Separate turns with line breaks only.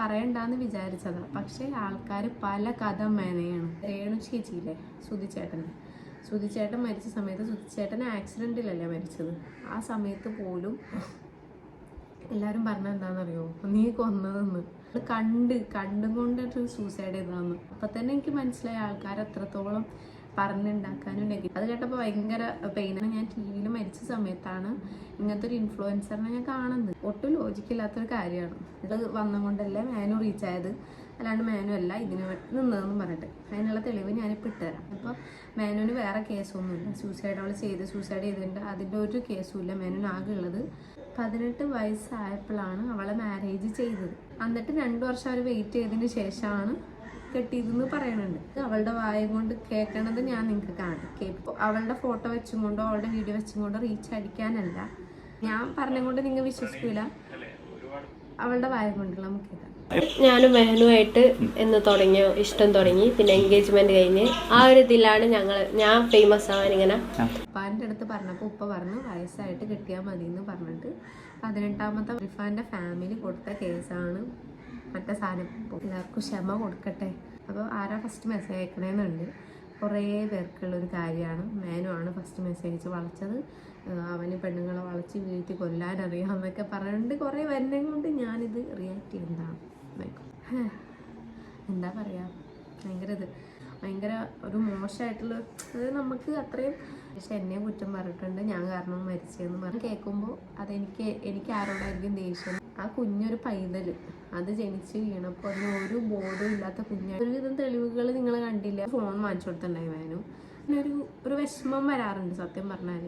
പറയണ്ടെന്ന് വിചാരിച്ചതാ. പക്ഷേ ആൾക്കാർ പല കഥ മേനയാണ്. രേണു ചേച്ചിയില്ലേ? സുധിച്ചേട്ടന്റെ സുധിച്ചേട്ടൻ മരിച്ച സമയത്ത് സുധിച്ചേട്ടൻ ആക്സിഡന്റിലല്ലേ മരിച്ചത്. ആ സമയത്ത് പോലും എല്ലാവരും പറഞ്ഞ എന്താണെന്നറിയോ നീ കൊന്നതെന്ന്. കണ്ട് കണ്ടും കൊണ്ടിട്ട് സൂസൈഡ് ചെയ്തതെന്ന്. അപ്പം തന്നെ എനിക്ക് മനസ്സിലായ ആൾക്കാർ എത്രത്തോളം പറഞ്ഞുണ്ടാക്കാനും നെഗറ്റീവ് അത് കേട്ടപ്പോൾ ഭയങ്കര പെയിനാണ് ഞാൻ ടി വിയിൽ മരിച്ച സമയത്താണ് ഇങ്ങനത്തെ ഒരു ഇൻഫ്ലുവൻസറിനെ ഞാൻ കാണുന്നത്. ഒട്ടും ലോജിക്കില്ലാത്തൊരു കാര്യമാണ്. ഇത് വന്നുകൊണ്ടല്ലേ മാനു റീച്ച് ആയത്? അല്ലാണ്ട് മാനു അല്ല ഇതിന് നിന്നതെന്ന് പറഞ്ഞിട്ട്. അതിനുള്ള തെളിവ് ഞാനിപ്പോൾ ഇട്ടുതരാം അപ്പോൾ മാനുവിന് വേറെ കേസൊന്നുമില്ല സൂസൈഡ് അവൾ ചെയ്ത് സൂസൈഡ് ചെയ്തിട്ടുണ്ട്. അതിന്റെ ഒരു കേസും ഇല്ല. മാനുവിന് ആകെ ഉള്ളത് പതിനെട്ട് വയസ്സായപ്പോഴാണ് അവളെ മാരേജ് ചെയ്തത്. എന്നിട്ട് രണ്ട് വർഷം അവർ വെയിറ്റ് ചെയ്തതിന് ശേഷമാണ് കെട്ടിയതെന്ന് പറയണുണ്ട് അവളുടെ വായ കൊണ്ട് കേൾക്കണത് ഞാൻ നിങ്ങൾക്ക് കാണിക്കാം അവളുടെ ഫോട്ടോ വെച്ചും കൊണ്ടോ അവളുടെ വീഡിയോ വെച്ചും കൊണ്ടോ റീച്ച് അടിക്കാനല്ല. ഞാൻ പറഞ്ഞുകൊണ്ട് നിങ്ങൾ വിശ്വസിക്കൂല. അവളുടെ വായ കൊണ്ടുള്ള നമുക്ക് കേൾക്കാം
ഞാനും മെഹനുമായിട്ട് എന്ന് തുടങ്ങിയ? ഇഷ്ടം തുടങ്ങി. പിന്നെ എൻഗേജ്മെന്റ് കഴിഞ്ഞ്. ആ ഒരു ഇതിലാണ് ഞങ്ങൾ ഞാൻ ഫേമസ് ആവാൻ ഇങ്ങനെ
ഉപ്പാന്റെ അടുത്ത് പറഞ്ഞപ്പോൾ ഉപ്പ പറഞ്ഞു വയസ്സായിട്ട് കിട്ടിയാൽ മതി എന്ന് പറഞ്ഞിട്ട്. പതിനെട്ടാമത്തെ റിഫാന്റെ ഫാമിലി കൊടുത്ത കേസാണ് മറ്റേ സാധനം. എല്ലാവർക്കും ക്ഷമ കൊടുക്കട്ടെ. അപ്പോൾ ആരാ ഫസ്റ്റ് മെസ്സേജ് അയക്കണേന്നുണ്ട്. കുറേ പേർക്കുള്ളൊരു കാര്യമാണ്. മേനുമാണ് ഫസ്റ്റ് മെസ്സേജ് വളച്ചത്. അവന് പെണ്ണുങ്ങളെ വളച്ച് വീഴ്ത്തി കൊല്ലാൻ അറിയാം എന്നൊക്കെ പറഞ്ഞിട്ട് കുറേ വരുന്നതും കൊണ്ട് ഞാനിത് റിയാക്ട് ചെയ്യുന്നതാണ്. എന്താ പറയുക ഭയങ്കര ഇത്. ഭയങ്കര ഒരു മോശമായിട്ടുള്ള അത് നമുക്ക് അത്രയും പക്ഷെ എന്നെ കുറ്റം പറഞ്ഞിട്ടുണ്ട്. ഞാൻ കാരണം മരിച്ചതെന്ന് പറഞ്ഞ്. കേൾക്കുമ്പോൾ അതെനിക്ക് എനിക്ക് ആരോടായിരിക്കും ദേഷ്യം. ആ കുഞ്ഞൊരു പൈതൽ അത് ജനിച്ച് വീണപ്പോൾ അതിന് ഒരു ബോധവും ഇല്ലാത്ത കുഞ്ഞ. ഒരുവിധം തെളിവുകൾ നിങ്ങൾ കണ്ടില്ല? ഫോൺ വാങ്ങിച്ചു കൊടുത്തിട്ടുണ്ടായി വേനും പിന്നെ ഒരു ഒരു വിഷമം വരാറുണ്ട് സത്യം പറഞ്ഞാൽ